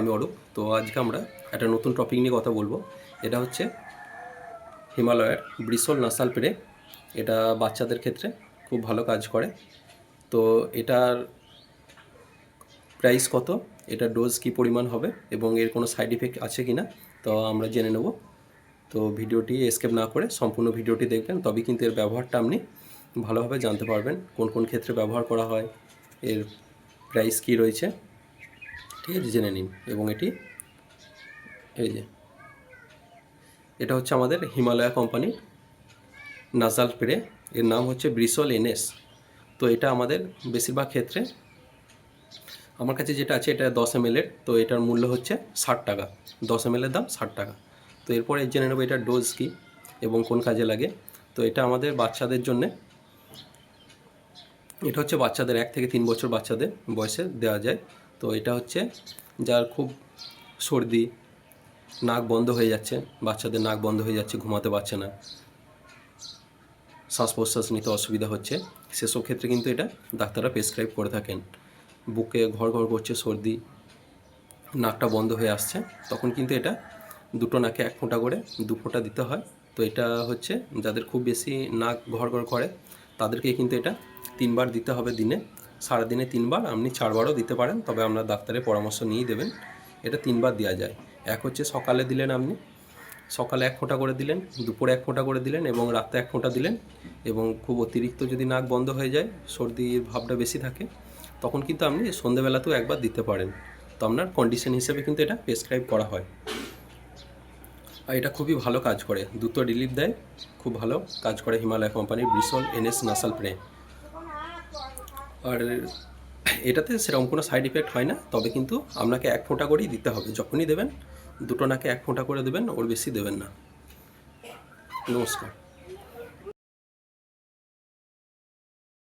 আমি অরূপ। তো আজকে আমরা একটা নতুন টপিক নিয়ে কথা বলব। এটা হচ্ছে হিমালয়ের ব্রিসল নাসাল পেরে এটা বাচ্চাদের ক্ষেত্রে খুব ভালো কাজ করে। তো এটার প্রাইস কত? এটা ডোজ কি পরিমাণ হবে? এবং এর কোনো সাইড ইফেক্ট আছে কি না তো আমরা জেনে নেব। তো ভিডিওটি স্কেপ না করে সম্পূর্ণ ভিডিওটি দেখবেন। তবে কিন্তু এর ব্যবহারটা আপনি ভালোভাবে জানতে পারবেন। কোন কোন ক্ষেত্রে ব্যবহার করা হয়, এর প্রাইস কী রয়েছে। ঠিক আছে, জেনে নিন। এবং এটি, এই যে, এটা হচ্ছে আমাদের হিমালয়া কোম্পানির নাজাল স্প্রে এর নাম হচ্ছে ব্রিসল এনএস। তো এটা আমাদের বেশিরভাগ ক্ষেত্রে, আমার কাছে যেটা আছে এটা দশ এম এর, তো এটার মূল্য হচ্ছে ষাট টাকা। দশ এম দাম ষাট টাকা। তো এরপরে জেনে নেব এটার ডোজ কী এবং কোন কাজে লাগে। তো এটা আমাদের বাচ্চাদের জন্যে, এটা হচ্ছে বাচ্চাদের এক থেকে তিন বছর বাচ্চাদের বয়সে দেওয়া যায়। তো এটা হচ্ছে যার খুব সর্দি, নাক বন্ধ হয়ে যাচ্ছে, বাচ্চাদের নাক বন্ধ হয়ে যাচ্ছে, ঘুমাতে পারছে না। শ্বাস প্রশ্বাস নিতে অসুবিধা হচ্ছে। সেসব ক্ষেত্রে কিন্তু এটা ডাক্তাররা প্রেসক্রাইব করে থাকেন। বুকে ঘর ঘর করছে সর্দি, নাকটা বন্ধ হয়ে আসছে, তখন কিন্তু এটা দুটো নাকে এক ফোঁটা করে দু ফোঁটা দিতে হয়। তো এটা হচ্ছে যাদের খুব বেশি নাক ঘর ঘর করে, তাদেরকে কিন্তু এটা তিনবার দিতে হবে দিনে। সারাদিনে তিনবার, আপনি চারবারও দিতে পারেন, তবে আপনার ডাক্তারের পরামর্শ নিয়েই দেবেন। এটা তিনবার দেওয়া যায়। এক হচ্ছে সকালে দিলেন আপনি, সকালে এক ফোঁটা করে দিলেন, দুপুরে এক ফোঁটা করে দিলেন এবং রাতে এক ফোঁটা দিলেন এবং খুব অতিরিক্ত যদি নাক বন্ধ হয়ে যায়, সর্দির ভাবটা বেশি থাকে, তখন কিন্তু আপনি সন্ধেবেলাতেও একবার দিতে পারেন। তো আপনার কন্ডিশন হিসেবে কিন্তু এটা প্রেসক্রাইব করা হয়। আর এটা খুবই ভালো কাজ করে। দ্রুত রিলিফ দেয়, খুব ভালো কাজ করে হিমালয় কোম্পানির ব্রিসল এনএস নাসাল প্রে আর এটাতে সেরকম কোনো সাইড ইফেক্ট হয় না, তবে কিন্তু আপনাকে এক ফোঁটা করেই দিতে হবে। যখনই দেবেন, দুটো নাকে এক ফোঁটা করে দেবেন, ওর বেশি দেবেন না। নমস্কার।